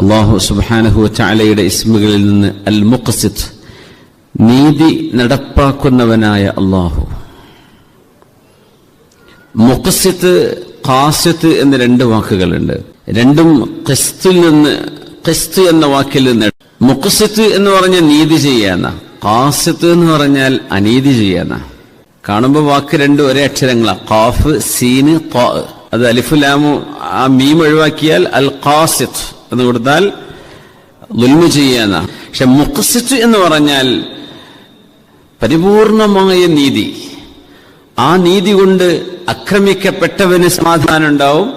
അള്ളാഹു സുബാനഹു ചാലയുടെ ഇസ്മുകളിൽ നിന്ന് അൽ മുഖസിത്ത് നീതി നടപ്പാക്കുന്നവനായ അള്ളാഹു. മുഖസിത്ത് ഖാസിത്ത് എന്ന രണ്ട് വാക്കുകളുണ്ട്. രണ്ടും ക്രിസ്തിൽ നിന്ന് ക്രിസ്തു എന്ന വാക്കിൽ നിന്ന് മുഖസിത്ത് എന്ന് പറഞ്ഞ നീതി ചെയ്യാന്ന ഖാസിത്ത് എന്ന് പറഞ്ഞാൽ അനീതി ചെയ്യാന്ന കാണുമ്പോൾ വാക്ക് രണ്ടും ഒരേ അക്ഷരങ്ങളാണ് കാഫ് സീന്. അത് അലിഫുലാമു ആ മീം ഒഴിവാക്കിയാൽ അൽ ഖാസിത്ത് എന്ന് കൊടുത്താൽ ദുൽമ ചെയ്യാന്ന പക്ഷെ മുഖസിത്ത് എന്ന് പറഞ്ഞാൽ പരിപൂർണമായ നീതി. ആ നീതി കൊണ്ട് അക്രമിക്കപ്പെട്ടവന് സമാധാനം ഉണ്ടാവും.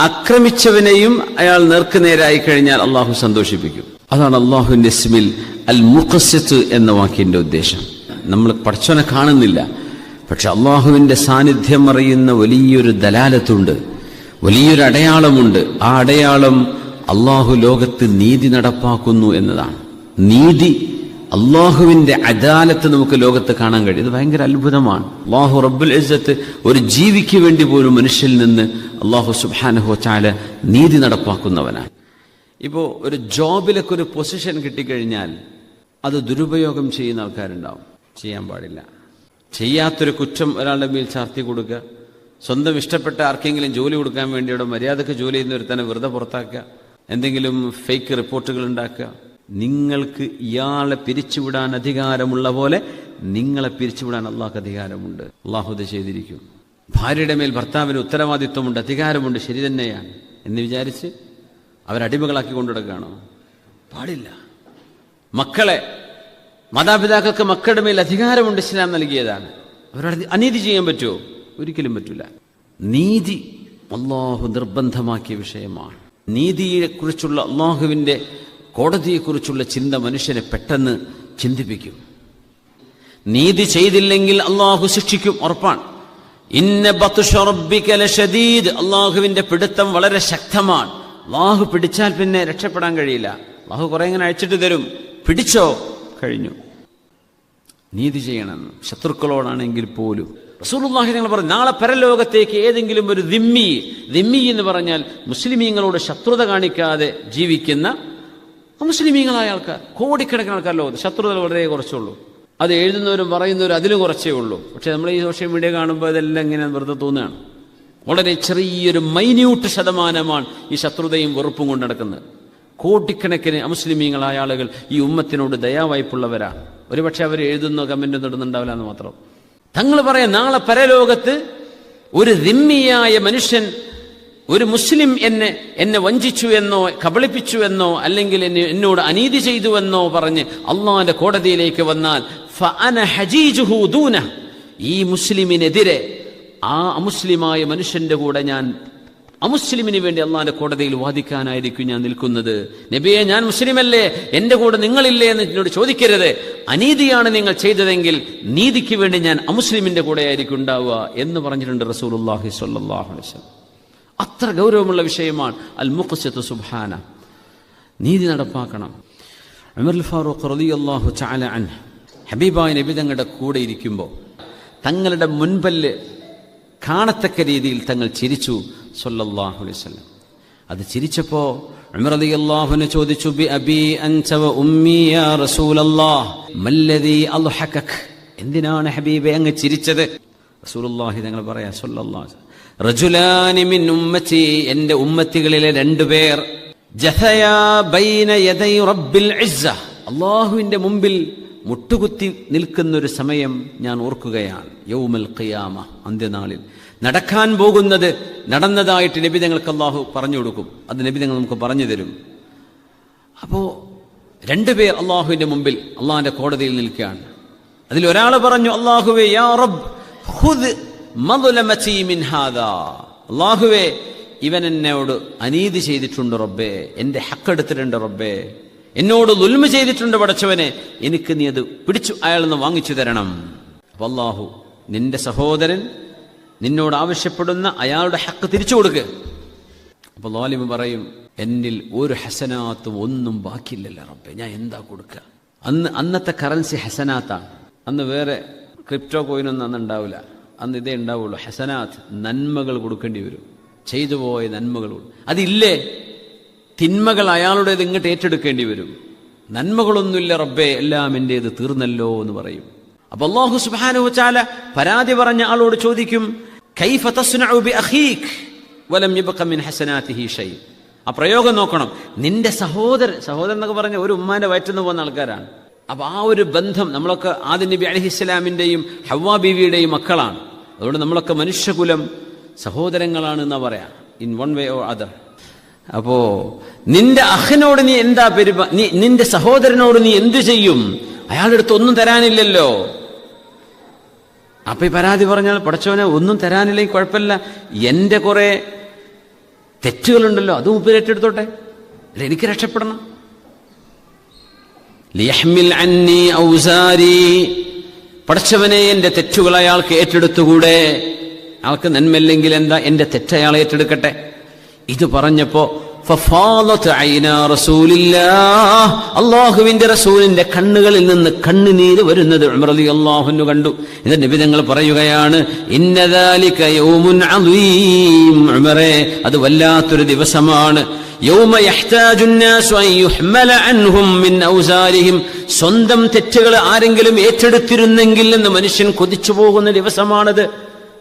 അക്രമിച്ചവനെയും അയാൾ നേർക്കുനേരായി കഴിഞ്ഞാൽ അള്ളാഹു സന്തോഷിപ്പിക്കും. അതാണ് അള്ളാഹുവിന്റെ ഇസ്മിൽ അൽ മുഖസിത്ത് എന്ന വാക്കിന്റെ ഉദ്ദേശം. നമ്മൾ പഠിച്ചവനെ കാണുന്നില്ല. പക്ഷെ അള്ളാഹുവിന്റെ സാന്നിധ്യം അറിയുന്ന വലിയൊരു ദലാലത്തുണ്ട്. വലിയൊരു അടയാളമുണ്ട്. ആ അടയാളം അള്ളാഹു ലോകത്ത് നീതി നടപ്പാക്കുന്നു എന്നതാണ്. നീതി അള്ളാഹുവിന്റെ അദാലത്ത് നമുക്ക് ലോകത്ത് കാണാൻ കഴിയും. ഇത് ഭയങ്കര അത്ഭുതമാണ്. അള്ളാഹു റബ്ബുൽ ഇസ്സത്ത് ഒരു ജീവിക്ക് വേണ്ടി പോലും മനുഷ്യൽ നിന്ന് അള്ളാഹു സുബാനഹോ ചാല നീതി നടപ്പാക്കുന്നവനാണ്. ഇപ്പോൾ ഒരു ജോബിലൊക്കെ ഒരു പൊസിഷൻ കിട്ടിക്കഴിഞ്ഞാൽ അത് ദുരുപയോഗം ചെയ്യുന്ന ആൾക്കാരുണ്ടാവും. ചെയ്യാൻ പാടില്ല. ചെയ്യാത്തൊരു കുറ്റം ഒരാളുടെ മേൽ ചാർത്തി കൊടുക്കുക. സ്വന്തം ഇഷ്ടപ്പെട്ട ആർക്കെങ്കിലും ജോലി കൊടുക്കാൻ വേണ്ടി അവിടെ മര്യാദയ്ക്ക് ജോലി ചെയ്യുന്ന തന്നെ വെറുതെ പുറത്താക്കുക. എന്തെങ്കിലും ഫേക്ക് റിപ്പോർട്ടുകൾ ഉണ്ടാക്കുക. നിങ്ങൾക്ക് ഇയാളെ പിരിച്ചുവിടാൻ അധികാരമുള്ള പോലെ നിങ്ങളെ പിരിച്ചുവിടാൻ അള്ളാഹ്ക്ക് അധികാരമുണ്ട്. അള്ളാഹുദ ചെയ്തിരിക്കും. ഭാര്യയുടെ മേൽ ഭർത്താവിന് ഉത്തരവാദിത്വമുണ്ട് അധികാരമുണ്ട് ശരി തന്നെയാണ് എന്ന് വിചാരിച്ച് അവരടിമകളാക്കി കൊണ്ടുനടക്കുകയാണോ? പാടില്ല. മക്കളെ മാതാപിതാക്കൾക്ക് മക്കളുടെ മേൽ അധികാരമുണ്ട് ഇസ്ലാം നൽകിയതാണ്. അവരോട് അനീതി ചെയ്യാൻ പറ്റുമോ? ഒരിക്കലും പറ്റില്ല നീതി അള്ളാഹു നിർബന്ധമാക്കിയ വിഷയമാണ്. നീതിയെക്കുറിച്ചുള്ള അള്ളാഹുവിന്റെ കോടതിയെക്കുറിച്ചുള്ള ചിന്ത മനുഷ്യനെ പെട്ടെന്ന് ചിന്തിപ്പിക്കും. നീതി ചെയ്തില്ലെങ്കിൽ അള്ളാഹു ശിക്ഷിക്കും ഉറപ്പാണ്. ഇന്ന ലശദീദ് അള്ളാഹുവിന്റെ പിടുത്തം വളരെ ശക്തമാണ്. അള്ളാഹു പിടിച്ചാൽ പിന്നെ രക്ഷപ്പെടാൻ കഴിയില്ല. അള്ളാഹു കുറെ ഇങ്ങനെ അഴിച്ചിട്ട് തരും. പിടിച്ചോ? കഴിഞ്ഞു. നീതി ചെയ്യണം ശത്രുക്കളോടാണെങ്കിൽ പോലും റസൂലുള്ളാഹി നിങ്ങൾ പറഞ്ഞു നാളെ പരലോകത്തേക്ക് ഏതെങ്കിലും ഒരു ദിമ്മി ദിമ്മി എന്ന് പറഞ്ഞാൽ മുസ്ലിമീങ്ങളോട് ശത്രുത കാണിക്കാതെ ജീവിക്കുന്ന മുസ്ലിമീങ്ങളായ ആൾക്കാർ കോടിക്കണക്കിന് ആൾക്കാർ ലോകത്ത്. ശത്രുത വളരെ കുറച്ചുള്ളൂ. അത് എഴുതുന്നവരും പറയുന്നവരും അതിലും കുറച്ചേ ഉള്ളൂ. പക്ഷെ നമ്മൾ ഈ സോഷ്യൽ മീഡിയ കാണുമ്പോൾ ഇതെല്ലാം ഇങ്ങനെ വെറുതെ തോന്നുകയാണ്. വളരെ ചെറിയൊരു മൈന്യൂട്ട് ശതമാനമാണ് ഈ ശത്രുതയും വെറുപ്പും കൊണ്ട് നടക്കുന്നത്. കോടിക്കണക്കിന് അമുസ്ലിമീങ്ങളായ ആളുകൾ ഈ ഉമ്മത്തിനോട് ദയാവായ്പുള്ളവരാണ് ഒരുപക്ഷെ അവർ എഴുതുന്ന കമന്റ് ഇടുന്നുണ്ടാവില്ല എന്ന് മാത്രം. തങ്ങൾ പറയാം നാളെ പരലോകത്ത് ഒരു ദിമ്മിയായ മനുഷ്യൻ ഒരു മുസ്ലിം എന്നെ എന്നെ വഞ്ചിച്ചു എന്നോ കബളിപ്പിച്ചു എന്നോ അല്ലെങ്കിൽ എന്നെ എന്നോട് അനീതി ചെയ്തുവെന്നോ പറഞ്ഞ് അള്ളാന്റെ കോടതിയിലേക്ക് വന്നാൽ ഈ മുസ്ലിമിനെതിരെ ആ അമുസ്ലിമായ മനുഷ്യന്റെ കൂടെ ഞാൻ അമുസ്ലിമിന് വേണ്ടി അള്ളാന്റെ കോടതിയിൽ വാദിക്കാനായിരിക്കും ഞാൻ നിൽക്കുന്നത്. നബിയെ ഞാൻ മുസ്ലിമല്ലേ? എന്റെ കൂടെ നിങ്ങളില്ലേ എന്ന് എന്നോട് ചോദിക്കരുത്. അനീതിയാണ് നിങ്ങൾ ചെയ്തതെങ്കിൽ നീതിക്ക് വേണ്ടി ഞാൻ അമുസ്ലിമിന്റെ കൂടെ ആയിരിക്കും ഉണ്ടാവുക എന്ന് പറഞ്ഞിട്ടുണ്ട് അലൈഹി വസല്ലം. അത്ര ഗൗരവമുള്ള വിഷയമാണ് അൽ മുഖസത്ത് സുബാന നീതി നടപ്പാക്കണം. ഉമർ ഫാറൂഖ് റളിയല്ലാഹു തആല അൻ ഹബീബായ നബി തങ്ങളുടെ കൂടെ ഇരിക്കുമ്പോൾ തങ്ങളുടെ മുൻപല്ല് കാണത്തക്ക രീതിയിൽ തങ്ങൾ ചിരിച്ചു. സല്ലല്ലാഹു അലൈഹി വസല്ലം. അത് ചിരിച്ചപ്പോൾ ഉമർ റളിയല്ലാഹുവിനെ ചോദിച്ചു ബി അബി എന്തിനാണ് ഹബീബെ അങ്ങ് ചിരിച്ചത്? റസൂലുള്ളാഹി പറയാ സല്ലല്ലാഹു റജുലാനി മിൻ ഉമ്മത്തി എന്റെ ഉമ്മത്തികളിലെ രണ്ടുപേർ ജഹയാ ബൈന യദൈ റബ്ബിൽ മുമ്പിൽ മുട്ടുകുത്തി നിൽക്കുന്ന ഒരു സമയം ഞാൻ ഓർക്കുകയാണ് യൗമൽ ഖിയാമ അന്ത്യനാളിൽ. നടക്കാൻ പോകുന്നത് നടന്നതായിട്ട് നബി നിങ്ങൾക്ക് അള്ളാഹു പറഞ്ഞു കൊടുക്കും. അത് നബി നിങ്ങൾ നമുക്ക് പറഞ്ഞു തരും. അപ്പോ രണ്ടുപേർ അള്ളാഹുവിന്റെ മുമ്പിൽ അള്ളാഹിന്റെ കോടതിയിൽ നിൽക്കുകയാണ്. അതിൽ ഒരാൾ പറഞ്ഞു അള്ളാഹുവേ യാ റബ് അള്ളാഹുവേ ഇവൻ എന്നോട് അനീതി ചെയ്തിട്ടുണ്ട് റബ്ബേ. എന്റെ ഹക്കെടുത്തിട്ടുണ്ട് റബ്ബേ. എന്നോട് ദുൽമ ചെയ്തിട്ടുണ്ട് പടച്ചവനെ. എനിക്ക് നീ അത് പിടിച്ചു അയാൾ നിന്ന് വാങ്ങിച്ചു തരണം. അപ്പൊ അള്ളാഹു നിന്റെ സഹോദരൻ നിന്നോട് ആവശ്യപ്പെടുന്ന അയാളുടെ ഹക്ക് തിരിച്ചു കൊടുക്ക്. അപ്പൊ ലോലിമ പറയും എന്നിൽ ഒരു ഹസനാത്തും ഒന്നും ബാക്കിയില്ലല്ലോ റബ്ബെ ഞാൻ എന്താ കൊടുക്കുക അന്ന് അന്നത്തെ കറൻസി ഹസനാത്താണ് അന്ന് വേറെ ക്രിപ്റ്റോ കോയിനൊന്നും അന്ന് ഉണ്ടാവില്ല അന്ന് ഇതേ ഉണ്ടാവുള്ളൂ. ഹസനാത്ത് നന്മകൾ കൊടുക്കേണ്ടി വരും. ചെയ്തു പോയ നന്മകൾ അതില്ലേ? തിന്മകൾ അയാളുടേത് ഇങ്ങോട്ട് ഏറ്റെടുക്കേണ്ടി വരും. നന്മകളൊന്നുമില്ല റബ്ബെ എല്ലാം എന്റേത് തീർന്നല്ലോ എന്ന് പറയും. അപ്പൊ അള്ളാഹു സുബാനു ചാല പരാതി പറഞ്ഞ ആളോട് ചോദിക്കും കൈഫ തസ്നഉ ബി അഖീക് വലം യബ്ഖ മിൻ ഹസനാതിഹി ഷൈ. ആ പ്രയോഗം നോക്കണം. നിന്റെ സഹോദരൻ സഹോദരൻ എന്നൊക്കെ പറഞ്ഞ ഒരു ഉമ്മാന്റെ വയറ്റിൽ നിന്ന് പോകുന്ന ആൾക്കാരാണ്. അപ്പൊ ആ ഒരു ബന്ധം നമ്മളൊക്കെ ആദി നബി അലഹിസ്ലാമിന്റെയും ഹവ്വാ ബീവിയുടെയും മക്കളാണ്. അതുകൊണ്ട് നമ്മളൊക്കെ മനുഷ്യകുലം സഹോദരങ്ങളാണ് എന്നാ പറയാ in one way or other അപ്പോ നിന്റെ അഹനോട് നീ എന്താ പെരുമാ നിന്റെ സഹോദരനോട് നീ എന്ത് ചെയ്യും? അയാളുടെ അടുത്ത് ഒന്നും തരാനില്ലല്ലോ. അപ്പൊ ഈ പരാതി പറഞ്ഞാൽ പഠിച്ചവനെ ഒന്നും തരാനില്ലെങ്കിൽ കുഴപ്പമില്ല. എന്റെ കുറെ തെറ്റുകളുണ്ടല്ലോ അതും ഉപ്പിലേറ്റെടുത്തോട്ടെ അല്ല എനിക്ക് രക്ഷപ്പെടണം. ലിയഹ്മിൽ അന്നി ഔസാരി പടച്ചവനെ എന്റെ തെറ്റുകൾ അയാൾക്ക് ഏറ്റെടുത്തുകൂടെ? അയാൾക്ക് നന്മല്ലെങ്കിൽ എന്താ എന്റെ തെറ്റ് അയാൾ ഏറ്റെടുക്കട്ടെ? ഇത് പറഞ്ഞപ്പോ. അള്ളാഹുവിന്റെ റസൂലിന്റെ കണ്ണുകളിൽ നിന്ന് കണ്ണുനീര് വരുന്നത് അള്ളാഹുനു കണ്ടു. എന്നിട്ട് നബി തങ്ങൾ പറയുകയാണ് അത് വല്ലാത്തൊരു ദിവസമാണ്. യൗമ സ്വന്തം തെറ്റുകൾ ആരെങ്കിലും ഏറ്റെടുത്തിരുന്നെങ്കിൽ എന്ന് മനുഷ്യൻ കൊതിച്ചു പോകുന്ന ദിവസമാണത്.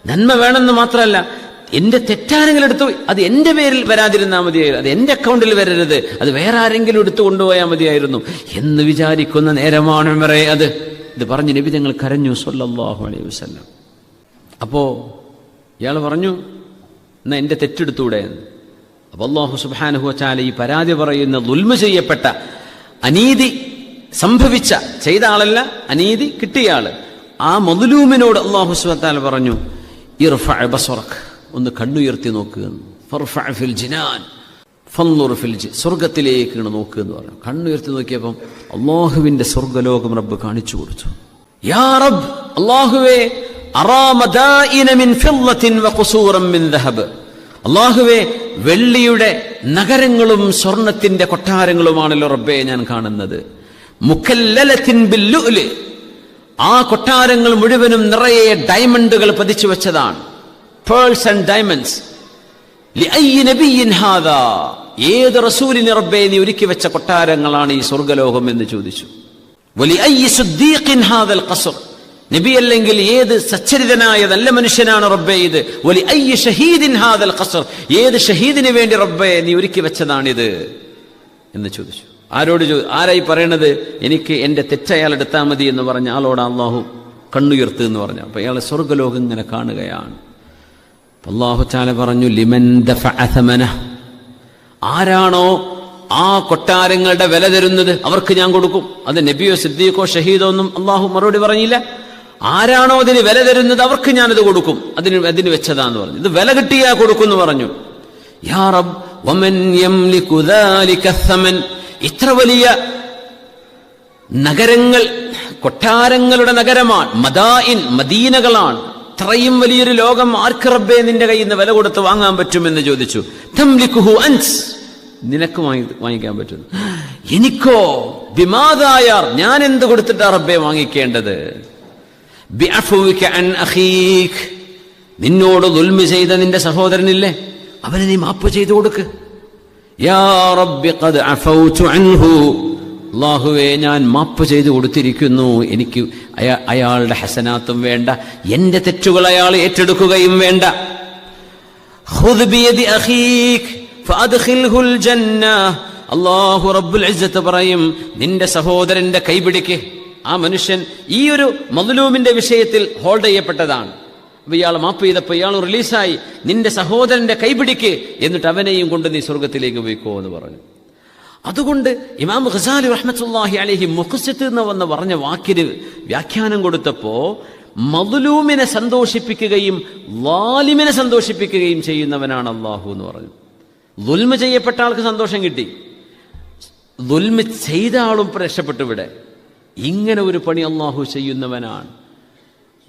നന്മ വേണമെന്ന് മാത്രമല്ല എന്റെ തെറ്റാരെങ്കിലും എടുത്തു അത് എന്റെ പേരിൽ വരാതിരുന്നാൽ മതിയായിരുന്നു അത് എന്റെ അക്കൗണ്ടിൽ വരരുത്. അത് വേറെ ആരെങ്കിലും എടുത്തു കൊണ്ടുപോയാൽ മതിയായിരുന്നു. എന്ന് വിചാരിക്കുന്ന നേരമാണ് ഉമറേ അത്. ഇത് പറഞ്ഞു നബി ഞങ്ങൾ കരഞ്ഞു സല്ലല്ലാഹു അലൈഹി വസ്ലം അപ്പോ ഇയാൾ പറഞ്ഞു എന്നാ എന്റെ തെറ്റെടുത്തൂടെ? എന്ന്. അപ്പൊ അള്ളാഹു സുബ്ഹാനഹു വച്ചാല ഈ പരാതി പറയുന്ന ദുൽമ ചെയ്യപ്പെട്ട അനീതി സംഭവിച്ച ചെയ്ത ആളല്ല അനീതി കിട്ടിയ ആൾ. ആ മൊദലൂമിനോട് അള്ളാഹു സുബത്താൽ പറഞ്ഞു ഇർഫഅ ബസറക്. ഒന്ന് കണ്ണുയർത്തി നോക്കുക ഫിൽ ജിനാൻ. ഫൻളുർ ഫിൽ ജി- സ്വർഗത്തിലേക്ക് ഇങ്ങട് നോക്കുക എന്ന് പറഞ്ഞു. കണ്ണുയർത്തി നോക്കിയപ്പം അള്ളാഹുവിന്റെ സ്വർഗലോകം റബ്ബ് കാണിച്ചു കൊടുത്തു. യാ റബ്ബ് അള്ളാഹുവേ അള്ളാഹുവേ വെള്ളിയുടെ നഗരങ്ങളും സ്വർണത്തിന്റെ കൊട്ടാരങ്ങളുമാണല്ലോ റബ്ബെ ഞാൻ കാണുന്നത്. മുക്കല്ലലത്തിൻ ആ കൊട്ടാരങ്ങൾ മുഴുവനും നിറയെ ഡയമണ്ടുകൾ പതിച്ചു വെച്ചതാണ്. പേൾസ് and ഹാദാ? ഏത് റസൂലിന് റബ്ബെ നീ ഒരുക്കി വെച്ച കൊട്ടാരങ്ങളാണ് ഈ സ്വർഗലോകം എന്ന് ചോദിച്ചു. നബി അല്ലെങ്കിൽ ഏത് സച്ചരിതനായ നല്ല മനുഷ്യനാണ് റബ്ബെ ഇത്. വലി അയ്യ ഷഹീദിൻ ഹാദൽ ഖസ്ർ. ഏത് ഷഹീദിന് വേണ്ടി റബ്ബെ നീ ഒരുക്കി വെച്ചതാണിത് എന്ന് ചോദിച്ചു. ആരോട് ചോ ആരായി പറയണത്? എനിക്ക് എന്റെ തെറ്റയാൾ എടുത്താൽ മതി എന്ന് പറഞ്ഞ ആളോട് അള്ളാഹു കണ്ണുയർത്ത് എന്ന് പറഞ്ഞു. അപ്പൊ അയാളെ സ്വർഗലോകം ഇങ്ങനെ കാണുകയാണ്. അള്ളാഹു ചാല പറഞ്ഞു ലിമൻ ദമന. ആരാണോ ആ കൊട്ടാരങ്ങളുടെ വില തരുന്നത് അവർക്ക് ഞാൻ കൊടുക്കും. അത് നബിയോ സിദ്ദീഖോ ഷഹീദോ ഒന്നും അള്ളാഹു മറുപടി പറഞ്ഞില്ല. ആരാണോ അതിന് വില തരുന്നത് അവർക്ക് ഞാനത് കൊടുക്കും. അതിന് അതിന് വെച്ചതാന്ന് പറഞ്ഞു. ഇത് വില കിട്ടിയാ കൊടുക്കും എന്ന് പറഞ്ഞു. യാ റബ് വമൻ ഇത്ര വലിയ നഗരങ്ങൾ കൊട്ടാരങ്ങളുടെ നഗരമാണ് മദായിൻ മദീനകളാണ്. ഇത്രയും വലിയൊരു ലോകം ആർക്ക് റബ്ബേ നിന്റെ കയ്യിൽ നിന്ന് വില കൊടുത്ത് വാങ്ങാൻ പറ്റുമെന്ന് ചോദിച്ചു. തംലിക്കുഹു അൻസ്. നിനക്ക് വാങ്ങി വാങ്ങിക്കാൻ പറ്റുന്നു. എനിക്കോ? ബിമാതായാർ ഞാൻ എന്ത് കൊടുത്തിട്ടാ റബ്ബെ വാങ്ങിക്കേണ്ടത്? നിന്നോട് ദുൽമി ചെയ്ത നിന്റെ സഹോദരനില്ലേ? അവന് നീ മാപ്പ് ചെയ്തു കൊടുക്ക്. യാ റബ്ബി ഖദ് അഫൗതു അൻഹു. അള്ളാഹുവെ ഞാൻ മാപ്പ് ചെയ്തു കൊടുത്തിരിക്കുന്നു. എനിക്ക് അയാളുടെ ഹസനാത്തും വേണ്ട. എന്റെ തെറ്റുകൾ അയാൾ ഏറ്റെടുക്കുകയും വേണ്ട. അള്ളാഹു റബ്ബുൽ പറയും നിന്റെ സഹോദരന്റെ കൈപിടിക്ക് ആ മനുഷ്യൻ ഈ ഒരു മദ്ലൂമിന്റെ വിഷയത്തിൽ ഹോൾഡ് ചെയ്യപ്പെട്ടതാണ്. ഇയാൾ മാപ്പ് ചെയ്തപ്പോൾ ഇയാൾ റിലീസായി നിന്റെ സഹോദരന്റെ കൈപിടിക്ക് എന്നിട്ട് അവനെയും കൊണ്ട് നീ സ്വർഗത്തിലേക്ക് പോയിക്കോ എന്ന് പറഞ്ഞു. അതുകൊണ്ട് ഇമാം ഖസാലി റഹ്മത്തുല്ലാഹി അലഹി മുഖസത്ത് എന്ന് വന്ന് പറഞ്ഞ വാക്കിന് വ്യാഖ്യാനം കൊടുത്തപ്പോ മതുലൂമിനെ സന്തോഷിപ്പിക്കുകയും വാലിമിനെ സന്തോഷിപ്പിക്കുകയും ചെയ്യുന്നവനാണ് അള്ളാഹു എന്ന് പറഞ്ഞു. ദുൽമ ചെയ്യപ്പെട്ട ആൾക്ക് സന്തോഷം കിട്ടി. ദുൽമ ചെയ്ത ആളും രക്ഷപ്പെട്ടു ഇവിടെ. ഇങ്ങനെ ഒരു പണി അള്ളാഹു ചെയ്യുന്നവനാണ്.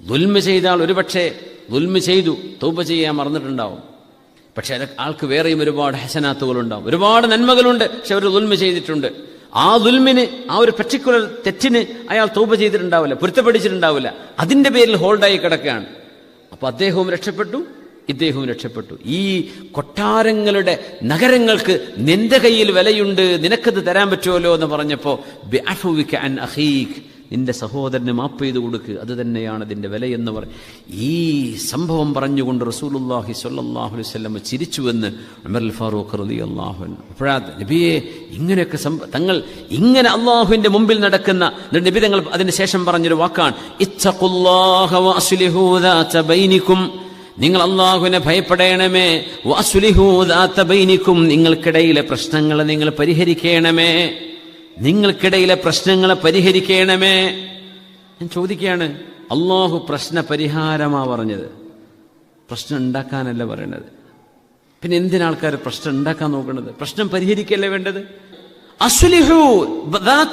ദുൽമ ചെയ്താൽ ഒരുപക്ഷെ ദുൽമ ചെയ്തു തൗബ ചെയ്യാൻ മറന്നിട്ടുണ്ടാവും. പക്ഷെ അത് ആൾക്ക് വേറെയും ഒരുപാട് ഹസനാത്തുകളുണ്ടാവും. ഒരുപാട് നന്മകളുണ്ട്. പക്ഷെ അവർ ദുൽമ ചെയ്തിട്ടുണ്ട്. ആ ദുൽമിന് ആ ഒരു പർട്ടിക്കുലർ തെറ്റിന് അയാൾ തൗബ ചെയ്തിട്ടുണ്ടാവില്ല പൊരുത്തപ്പെടിച്ചിട്ടുണ്ടാവില്ല. അതിന്റെ പേരിൽ ഹോൾഡായി കിടക്കുകയാണ്. അപ്പൊ അദ്ദേഹവും രക്ഷപ്പെട്ടു ഇദ്ദേഹവും രക്ഷപ്പെട്ടു. ഈ കൊട്ടാരങ്ങളുടെ നഗരങ്ങൾക്ക് നിന്റെ കയ്യിൽ വിലയുണ്ട് നിനക്കത് തരാൻ പറ്റുമല്ലോ എന്ന് പറഞ്ഞപ്പോ നിന്റെ സഹോദരന് മാപ്പ് ചെയ്ത് കൊടുക്കുക അത് തന്നെയാണ് അതിന്റെ വില എന്ന് പറ ഈ സംഭവം പറഞ്ഞുകൊണ്ട് റസൂലുള്ളാഹി സ്വല്ലല്ലാഹു അലൈഹി വസല്ലം ചിരിച്ചുവെന്ന് അമർ ഫാറൂഖ് റലി അള്ളാഹു അപ്പോഴാ നബിയെ ഇങ്ങനെയൊക്കെ തങ്ങൾ ഇങ്ങനെ അള്ളാഹുവിന്റെ മുമ്പിൽ നടക്കുന്ന നബി തങ്ങൾ അതിന് ശേഷം പറഞ്ഞൊരു വാക്കാണ്. ബൈനിക്കും. നിങ്ങൾ അള്ളാഹുവിനെ ഭയപ്പെടേണമേ. വാസുലിഹൂദാത്ത ദാത ബൈനിക്കും. നിങ്ങൾക്കിടയിലെ പ്രശ്നങ്ങൾ നിങ്ങൾ പരിഹരിക്കണമേ. നിങ്ങൾക്കിടയിലെ പ്രശ്നങ്ങളെ പരിഹരിക്കണമേ. ഞാൻ ചോദിക്കുകയാണ് അള്ളാഹു പ്രശ്ന പരിഹാരമാ പറഞ്ഞത്. പ്രശ്നം ഉണ്ടാക്കാനല്ല പറയണത്. പിന്നെ എന്തിനാ ആൾക്കാർ പ്രശ്നം ഉണ്ടാക്കാൻ നോക്കുന്നത് പ്രശ്നം പരിഹരിക്കല്ലേ വേണ്ടത്? അസുലിഹു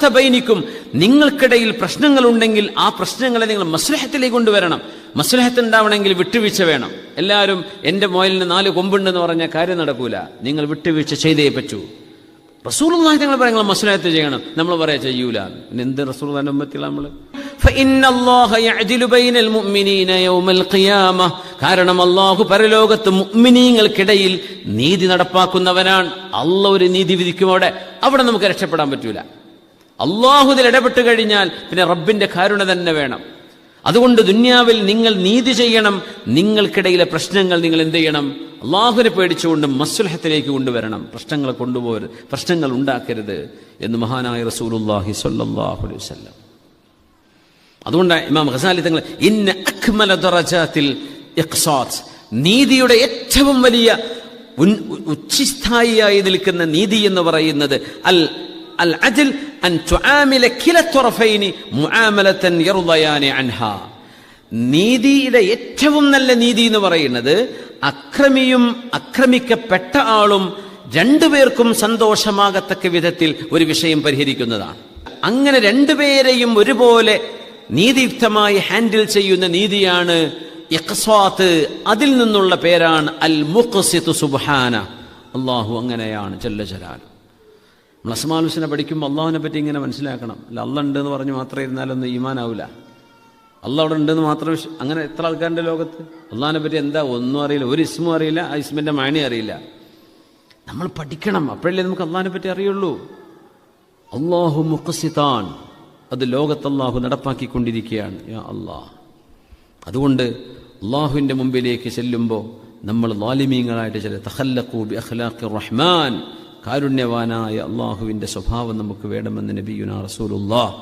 ബൈനിക്കും നിങ്ങൾക്കിടയിൽ പ്രശ്നങ്ങളുണ്ടെങ്കിൽ ആ പ്രശ്നങ്ങളെ നിങ്ങൾ മസ്ലഹത്തിലേക്ക് കൊണ്ടുവരണം. മസ്ലഹത്ത് ഉണ്ടാവണമെങ്കിൽ വിട്ടുവീഴ്ച വേണം. എല്ലാവരും എന്റെ മോയിലിന് നാല് കൊമ്പുണ്ടെന്ന് പറഞ്ഞ കാര്യം നടക്കൂല. നിങ്ങൾ വിട്ടുവീഴ്ച ചെയ്തേ പറ്റൂ. റസൂലുള്ളാഹി ഞങ്ങൾ പറയാം നിങ്ങൾ ചെയ്യണം. നമ്മൾ പറയാ ചെയ്യൂല. പിന്നെ എന്ത് റസൂൽ തന്നെ ഉമ്മത്തില്ല നമ്മൾ കാരണം അള്ളാഹു പരലോകത്ത് മുഗ്മിനീങ്ങൾക്കിടയിൽ നീതി നടപ്പാക്കുന്നവനാണ്. അല്ല ഒരു നീതി വിധിക്കും അവിടെ. അവിടെ നമുക്ക് രക്ഷപ്പെടാൻ പറ്റൂല. അള്ളാഹു ഇതിൽ ഇടപെട്ട് കഴിഞ്ഞാൽ പിന്നെ റബ്ബിന്റെ കാരുണ തന്നെ വേണം. അതുകൊണ്ട് ദുന്യാവിൽ നിങ്ങൾ നീതി ചെയ്യണം. നിങ്ങൾക്കിടയിലെ പ്രശ്നങ്ങൾ നിങ്ങൾ എന്ത് ചെയ്യണം? അള്ളാഹുവിനെ പേടിച്ചുകൊണ്ട് മസ്സുലഹത്തിലേക്ക് കൊണ്ടുവരണം. പ്രശ്നങ്ങൾ കൊണ്ടുപോകരുത്. പ്രശ്നങ്ങൾ ഉണ്ടാക്കരുത് എന്ന് മഹാനായ റസൂലുല്ലാഹി സ്വല്ലല്ലാഹു അലൈഹി വസല്ലം. അതുകൊണ്ട് ഇമാം ഖസാലി തങ്ങൾ ഇന്ന അക്മല ദറജാത്തിൽ നീതിയുടെ ഏറ്റവും വലിയ ഉച്ചിസ്ഥായിയായി നിൽക്കുന്ന നീതി എന്ന് പറയുന്നത് അൽ അൽ أن تعامل كلا الطرفين معاملة يرضيان عنها. നീതിയുടെ ഏറ്റവും നല്ല നീതി എന്ന് പറയുന്നത് അക്രമിയും അക്രമിക്കപ്പെട്ട ആളും രണ്ടുപേർക്കും സന്തോഷമാകത്തക്ക വിധത്തിൽ ഒരു വിഷയം പരിഹരിക്കുന്നതാണ്. അങ്ങനെ രണ്ടുപേരെയും ഒരുപോലെ നീതിയുക്തമായി ഹാൻഡിൽ ചെയ്യുന്ന നീതിയാണ് ഇഖ്സ്വാത്ത് അതിൽ നിന്നുള്ള പേരാണ് അൽ മുഖ്സിത്ത് സുബ്ഹാന. അള്ളാഹു അങ്ങനെയാണ് ജല്ല ജലാൽ നമ്മൾ പഠിക്കുമ്പോൾ അള്ളാഹുവിനെ പറ്റി ഇങ്ങനെ മനസ്സിലാക്കണം. അല്ല അല്ല ഉണ്ട് എന്ന് പറഞ്ഞ് മാത്രം ഇരുന്നാലൊന്നും ഈമാനാവില്ല അല്ല അവിടെ ഉണ്ടെന്ന് മാത്രം അങ്ങനെ എത്ര ആൾക്കാരുടെ ലോകത്ത്? അള്ളാഹിനെ പറ്റി എന്താ ഒന്നും അറിയില്ല. ഒരു ഇസ്മും അറിയില്ല ആ ഇസ്മിന്റെ മാണി അറിയില്ല. നമ്മൾ പഠിക്കണം. അപ്പോഴല്ലേ നമുക്ക് അള്ളാഹിനെ പറ്റി അറിയുള്ളൂ. അള്ളാഹു മുഖസിതാൻ. അത് ലോകത്ത് അള്ളാഹു നടപ്പാക്കിക്കൊണ്ടിരിക്കുകയാണ്. യാ അള്ളാഹ്. അതുകൊണ്ട് അള്ളാഹുവിന്റെ മുമ്പിലേക്ക് ചെല്ലുമ്പോൾ നമ്മൾ ലാലിമീങ്ങളായിട്ട് ചില തഹല്ലഖൂബി അഖ്ലാഖി റഹ്മാൻ കാരുണ്യവാനായ അള്ളാഹുവിന്റെ സ്വഭാവം നമുക്ക് വേണമെന്ന് നബിയുന റസൂലുല്ലാ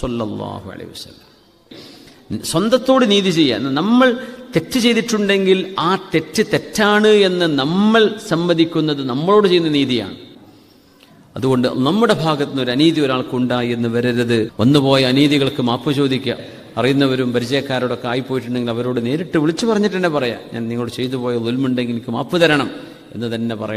സൊല്ലാഹു അലൈഹി വസല്ലം. സ്വന്തത്തോട് നീതി ചെയ്യാൻ. നമ്മൾ തെറ്റ് ചെയ്തിട്ടുണ്ടെങ്കിൽ ആ തെറ്റ് തെറ്റാണ് എന്ന് നമ്മൾ സമ്മതിക്കുന്നത് നമ്മളോട് ചെയ്യുന്ന നീതിയാണ്. അതുകൊണ്ട് നമ്മുടെ ഭാഗത്ത് നിന്ന് ഒരു അനീതി ഒരാൾക്കുണ്ടായി എന്ന് വരരുത്. വന്നുപോയ അനീതികൾക്ക് മാപ്പ് ചോദിക്കുക. അറിയുന്നവരും പരിചയക്കാരോടൊക്കെ ആയിപ്പോയിട്ടുണ്ടെങ്കിൽ അവരോട് നേരിട്ട് വിളിച്ചു പറഞ്ഞിട്ട് പറയാം. ഞാൻ നിങ്ങളോട് ചെയ്തു പോയ ഉൽമുണ്ടെങ്കിൽ എനിക്ക് മാപ്പ് തരണം എന്ന് തന്നെ പറയാം.